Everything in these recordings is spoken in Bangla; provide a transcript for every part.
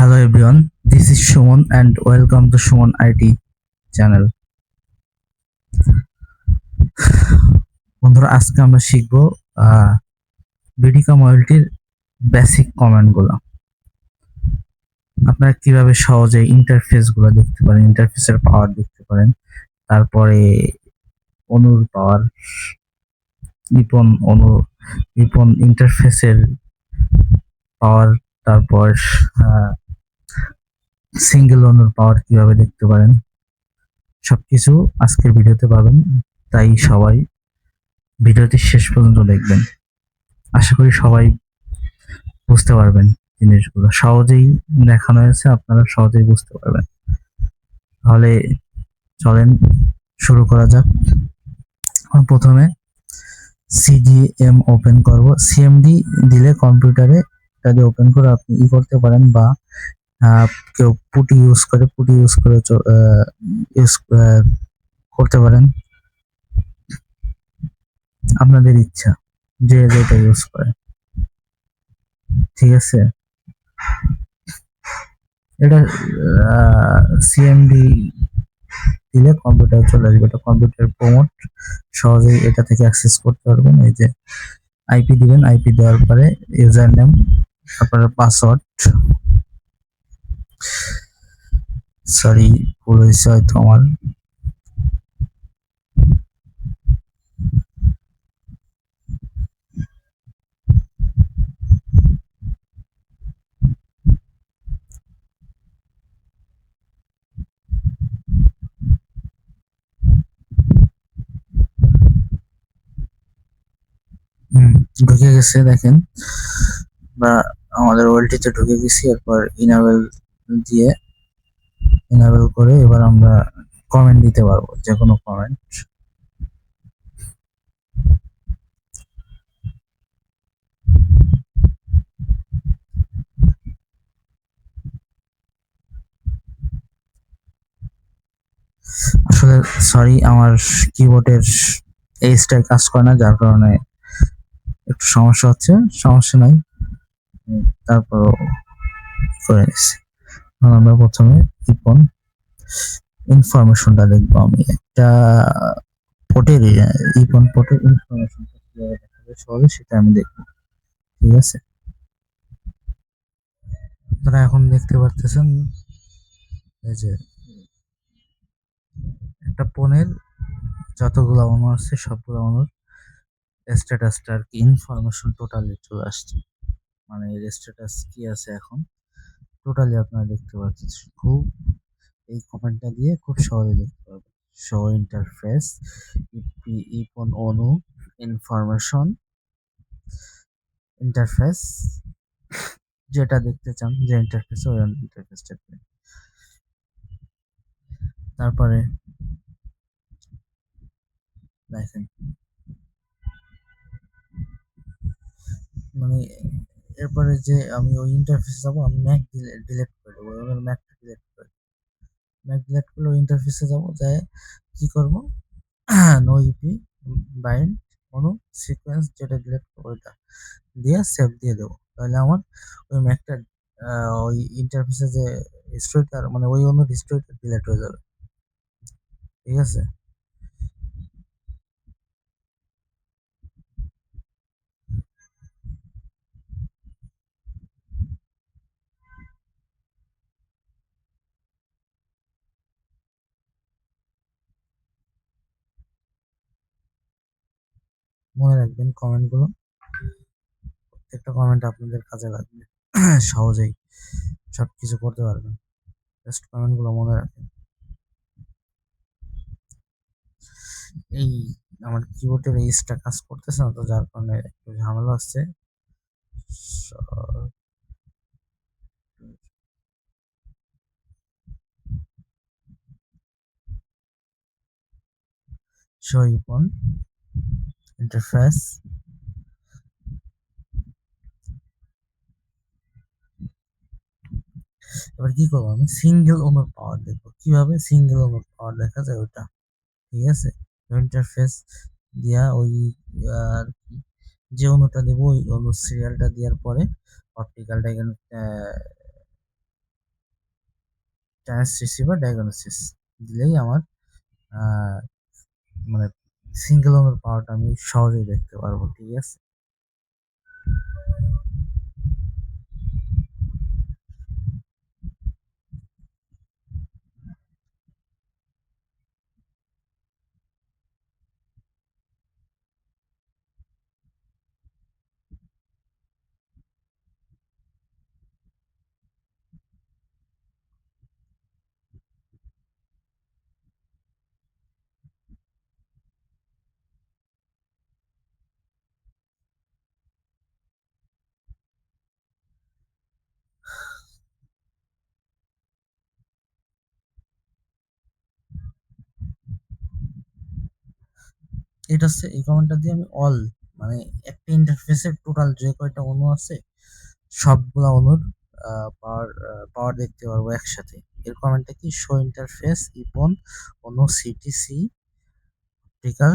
Hello everyone, this is Shomon and welcome to Shomon IT channel. বন্ধুরা আজকে আমরা শিখব বিডিকা মডেলটির বেসিক কমান্ডগুলো আপনারা কীভাবে সহজে ইন্টারফেসগুলো দেখতে পারেন ইন্টারফেসের পাওয়ার দেখতে পারেন তারপরে অনুর পাওয়ার নিপন অনু নিপন ইন্টারফেসের পাওয়ার তারপর সিঙ্গেল অনুর পাওয়ার কীভাবে দেখতে পারেন? সবকিছু আজকের ভিডিওতে পাবেন, তাই সবাই ভিডিওটি শেষ পর্যন্ত দেখবেন। আশা করি সবাই বুঝতে পারবেন জিনিসগুলো। সহজেই দেখানো হয়েছে, আপনারা সহজেই বুঝতে পারবেন। তাহলে চলেন, শুরু করা যাক। প্রথমে সিডিএম ওপেন করব। সিএমডি দিলে কম্পিউটারে দিয়ে ওপেন করে আপনি ই করতে পারেন বা কেউ পুটি ইউজ করে, পুটি ইউজ করে ইউজ করতে পারেন। আপনাদের ইচ্ছা, যে যেটা ইউজ করে। ঠিক আছে? এটা সিএমডি দিলে কম্পিউটার চলে আসবে। এটা কম্পিউটার প্রমোট সহজেই এটা থেকে অ্যাক্সেস করতে পারবেন। এই যে আইপি দিবেন আইপি দেওয়ার পরে ইউজার নেম তারপরে পাসওয়ার্ড সরি ভুল হয়েছে হয়তো আমার ঢুকে গেছে, দেখেন। বা আমাদের ওয়েলটিতে ঢুকে গেছি, এরপর ইনাবেল দিয়ে ইনাবেল করে এবার আমরা কমেন্ট দিতে পারব যে কোনো কমেন্ট আসলে সরি আমার কিবোর্ডের এইচটাই কাজ করে না যার কারণে একটু সমস্যা হচ্ছে সমস্যা নাই। উম, তারপরও করে নিচ্ছি। আমরা প্রথমে ইপন ইনফরমেশনটা দেখব আমি। একটা পোর্টের ইপন পোর্টের ইনফরমেশনটা কীভাবে দেখা যায় সহজে সেটা আমি দেখব। ঠিক আছে? আপনারা এখন দেখতে পারতেছেন এই যে একটা ফোনের যতগুলো অনু আছে, সবগুলো অনুর স্ট্যাটাসটা আর কি ইনফরমেশন টোটালি চলে আসছে। মানে এর স্ট্যাটাস কি আছে এখন? টোটালি আপনারা দেখতে পাচ্ছেন খুব এই কমেন্টটা দিয়ে খুব সহজে দেখতে পারবেন। শো ইন্টারফেস ইপি ইপন অনু ইনফরমেশন ইন্টারফেস যেটা দেখতে চান, যে ইন্টারফেস ওই ইন্টারফেসটা তারপরে দেখেন। মানে এরপরে যে আমি ওই ইন্টারফেস যাব, আমি ম্যাক ডিলেট করে দেবো। এবার ম্যাকটা ডিলেট করে ম্যাক ডিলেট করলে ওই ইন্টারফেসে যাব, যাই কি করব? নো ইপি বাইন্ড কোনো সিকোয়েন্স যেটা ডিলেট ওইটা দিয়ে সেভ দিয়ে দেবো। তাহলে আমার ওই ম্যাকটা ওই ইন্টারফেসে যে স্টোরিটা মানে ওই অন্য স্টোরিটা ডিলেট হয়ে যাবে। ঠিক আছে? মনে রাখবেন কমেন্টগুলো প্রত্যেকটা কমেন্ট আপনাদের কাজে লাগবে সহজেই সব কিছু করতে পারবেন জাস্ট কমেন্টগুলো মনে রাখবেন এই আমার কিবোর্ডের এইসটা কাজ করতেছে না তো যার কারণে একটু ঝামেলা হচ্ছে show interface. এবার কি করব আমি? সিঙ্গেল ওমের পাওয়ার দেখব। কীভাবে সিঙ্গেল ওমের পাওয়ার দেখা যায় ওটা? ঠিক আছে? ইন্টারফেস দিয়া ওই, আর যে অনুটা দেবো, ওই অনু সিরিয়ালটা দেওয়ার পরে অপটিক্যালটা এখানে ট্রান্স রিসিভার ডায়াগনোসিস দিলেই আমার মানে সিঙ্গেল রঙের পাওয়ারটা আমি সহজেই দেখতে পারব ঠিক আছে? এটা হচ্ছে এই কমেন্টটা দিয়ে আমি অল মানে একটা ইন্টারফেসের টোটাল যে কয়টা অনু আছে, সবগুলা অনুর পাওয়ার পাওয়ার দেখতে পারব একসাথে। এর কমেন্টটা কি? শো ইন্টারফেস ইপন অনু CTC optical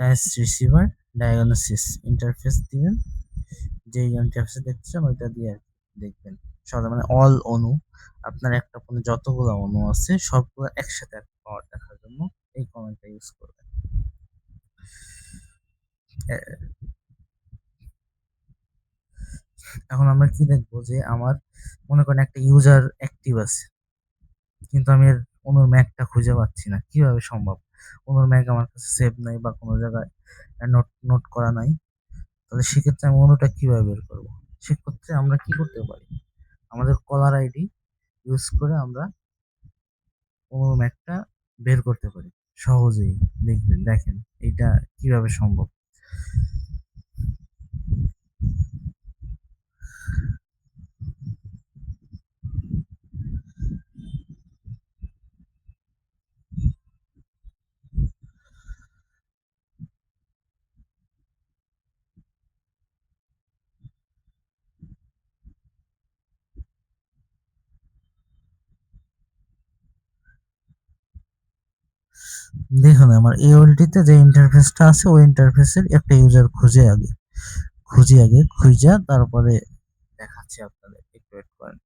transceiver diagnosis interface দিবেন। যে ইন্টারফেস দেখছেন ওইটা দিয়ে দেখবেন। সব মানে অল অনু আপনার একটা ফোনে যতগুলো অনু আছে, সবগুলো একসাথে পাওয়ার দেখার জন্য এই কমেন্টটা ইউজ করবেন। এখন আমরা কি দেখব যে আমার মনে করেন একটা ইউজার অ্যাক্টিভ আছে, কিন্তু আমি এর ওনার ম্যাকটা খুঁজে পাচ্ছি না। কীভাবে সম্ভব? ওনার ম্যাক আমার কাছে সেভ নাই বা কোনো জায়গায় নোট নোট করা নাই। তাহলে সেক্ষেত্রে আমি অনুটা কীভাবে বের করব? সেক্ষেত্রে আমরা কি করতে পারি? আমাদের কলার আইডি ইউজ করে আমরা অনুর ম্যাকটা বের করতে পারি। সহজেই দেখবেন দেখেন এটা কীভাবে সম্ভব। দেখুন আমার এওএলটিতে যে ইন্টারফেসটা আছে, ওই ইন্টারফেসের একটা ইউজার খুঁজে আগে। খুঁজে আগে, খুঁজা তারপরে দেখাচ্ছি আপনাদের, একটু ওয়েট করেন।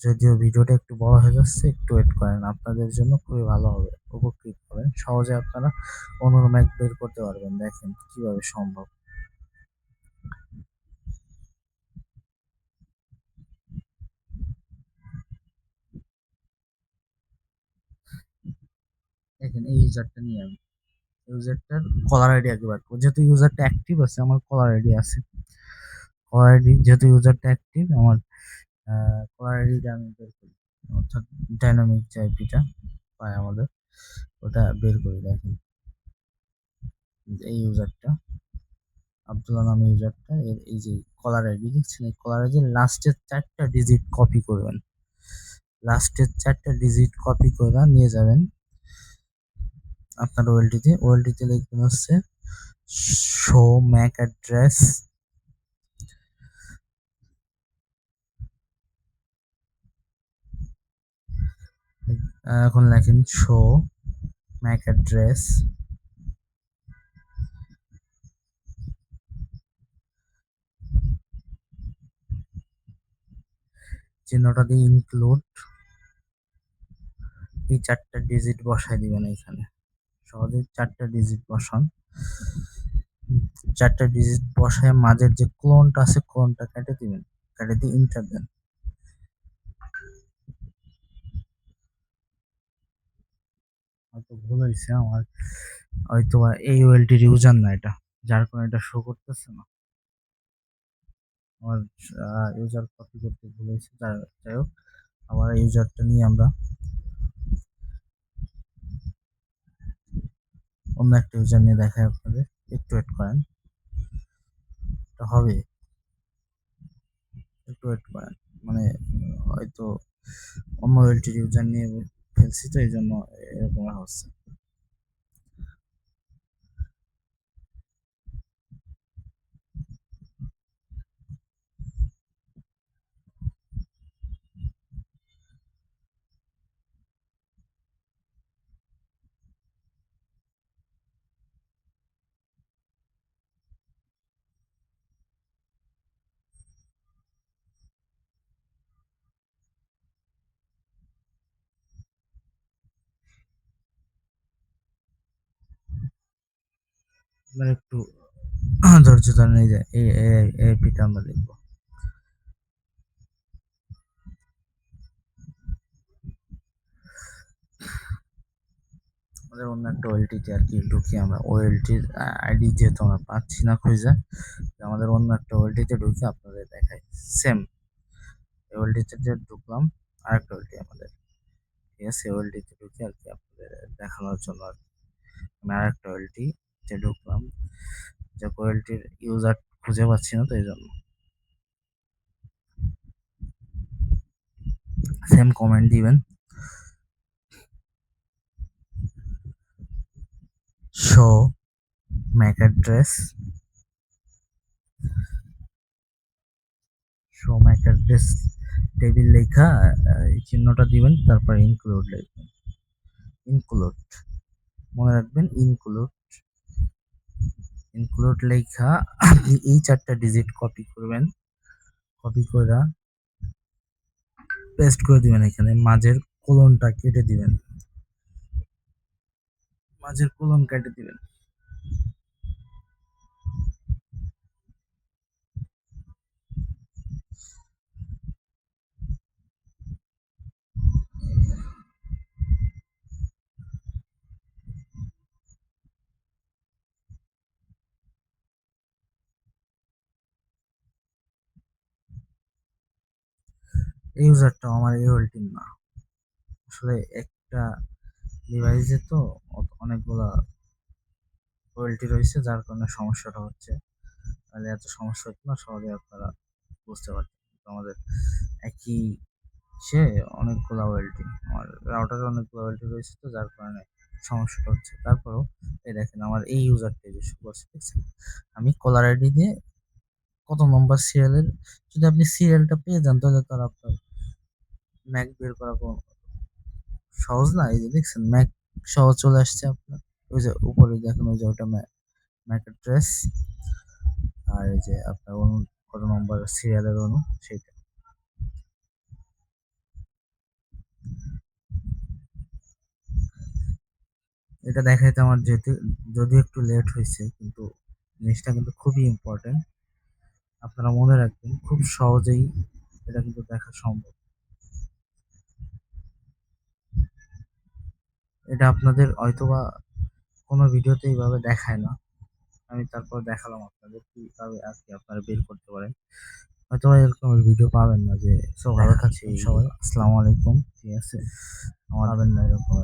যদিও ভিডিওটা একটু বড় হয়ে যাচ্ছে, একটু ওয়েট করেন। আপনাদের জন্য খুবই ভালো হবে, উপকৃত হবেন। সহজে আপনারা অনুরম্যাক বের করতে পারবেন। দেখেন কীভাবে সম্ভব। দেখেন এই ইউজারটা নিয়ে আমি। ইউজারটার কলার আইডি একবার যেহেতু ইউজারটা অ্যাক্টিভ আছে, আমার কলার আইডি আছে। কলার আইডি যেহেতু ইউজারটা অ্যাক্টিভ আমার কলার আইডিটা আমি বের করি। অর্থাৎ ডাইনামিক যে আইপিটা পায় আমাদের, ওটা বের করি দেখেন। এই ইউজারটা আব্দুল্লাহ নামে ইউজারটা এর এই যে কলার আইডি দেখছেন, এই কলার আইডি লাস্টের চারটা ডিজিট কপি করবেন। লাস্টের চারটা ডিজিট কপি করে নিয়ে যাবেন। আপনার ওয়েলটিতে ওয়েলটিতে লিখবেন হচ্ছে শো ম্যাক অ্যাড্রেস এখন লেখেন শো ম্যাক অ্যাড্রেস চিহ্নটা দিয়ে ইনক্লুড এই চারটা ডিজিট বসাই দিবেন এখানে। সহজে চারটা ডিজিট বসান। চারটা ডিজিট বসায় মাঝের যে ক্লোনটা আছে ক্লোনটা কেটে দিবেন, কেটে দিয়ে ইন্টার দেন। হয়তো ভুল হয়েছে আমার, হয়তো এই ওয়েলটির ইউজার না এটা, যার কারণে এটা শো করতেছে না। আমার ইউজার কপি করতে ভুল হয়েছে, যাই হোক আমার ইউজারটা নিয়ে আমরা অন্য একটা ইউজার নিয়ে দেখায় আপনাদের। একটু ওয়েট করেন। হবে। একটু ওয়েট করেন। মানে হয়তো অন্য ওয়েলটির ইউজার নিয়ে ফেলছি তো এই জন্য এরকম হচ্ছে। একটু ধৈর্য ধরে এই যে এই, এই- পিটা আমরা দেখব। আমাদের অন্য একটা ওয়েলটিতে আর কি ঢুকি আমরা। ওয়েলটির আইডি যেহেতু আমরা পাচ্ছি না খুঁজে আমাদের অন্য একটা ওয়েলটিতে ঢুকে আপনাদের দেখাই। সেম, এই ওয়েলটিতে যে ঢুকলাম আর একটা ওয়েলটি আমাদের। ঠিক আছে ওয়েলটিতে ঢুকে আর কি আপনাদের দেখানোর জন্য আর কি। আমি আর একটা ওয়েলটি যে ঢুকলাম। যে কোয়েলটির ইউজার খুঁজে পাচ্ছি না, তো এই জন্য। সেম কমেন্ট দিবেন। Show MAC address show MAC address table লেখা চিহ্নটা দিবেন, তারপর ইনক্লুড লিখবেন। ইনক্লুড মনে রাখবেন ইনক্লুড ইনক্লুড লেখা, এই চারটা ডিজিট কপি করবেন কপি করে পেস্ট করে দিবেন এখানে, মাঝের কোলনটা কেটে দিবেন। মাঝের কোলন কেটে দিবেন। এই ইউজারটা আমার এই হোল্ডিং না। আসলে একটা ডিভাইসে তো অনেকগুলা কোয়ালিটি রয়েছে, যার কারণে সমস্যাটা হচ্ছে। তাহলে এত সমস্যা হতো না, সহজে আপনারা বুঝতে পারছেন। আমাদের একই সে অনেকগুলো ওয়েলটি আমার রাউটারে অনেকগুলো ওয়েলটি রয়েছে তো, যার কারণে সমস্যাটা হচ্ছে। তারপরেও এই দেখেন, আমার এই ইউজারটা যে শুরু করছে আমি কলার আইডি দিয়ে কত নম্বর সিরিয়ালের যদি আপনি সিরিয়ালটা পেয়ে যান, তাহলে তো আর আপনার ম্যাক বের করা সহজ না। এই যে দেখছেন ম্যাক সহজ চলে আসছে আপনার। ওই যে উপরে দেখেন, ওই যে ওটা ম্যাক অ্যাড্রেস আর এই যে আপনার অনু কত নম্বর সিরিয়ালের অনু সেইটা। এটা দেখাইতে আমার যেহেতু, যদিও একটু লেট হয়েছে, কিন্তু জিনিসটা কিন্তু খুবই ইম্পর্টেন্ট আপনারা মনে রাখবেন খুব সহজেই এটা কিন্তু দেখা সম্ভব। এটা আপনাদের হয়তোবা কোনো ভিডিওতে এইভাবে দেখায় না। আমি তারপর দেখালাম আপনাদের কীভাবে আর কি আপনারা বের করতে পারেন। হয়তো এরকম ভিডিও পাবেন না যে সো ভালো থাকছেন সবাই। আসসালামু আলাইকুম। ঠিক আছে। আমার পাবেন না এরকম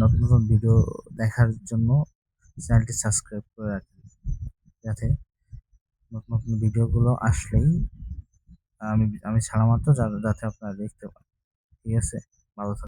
নতুন নতুন ভিডিও দেখার জন্য চ্যানেলটি সাবস্ক্রাইব করে রাখেন যাতে নতুন নতুন ভিডিওগুলো আসলেই আমি আমি ছাড়া মাত্র যাতে আপনারা দেখতে পান। ঠিক আছে? ভালো থাকবেন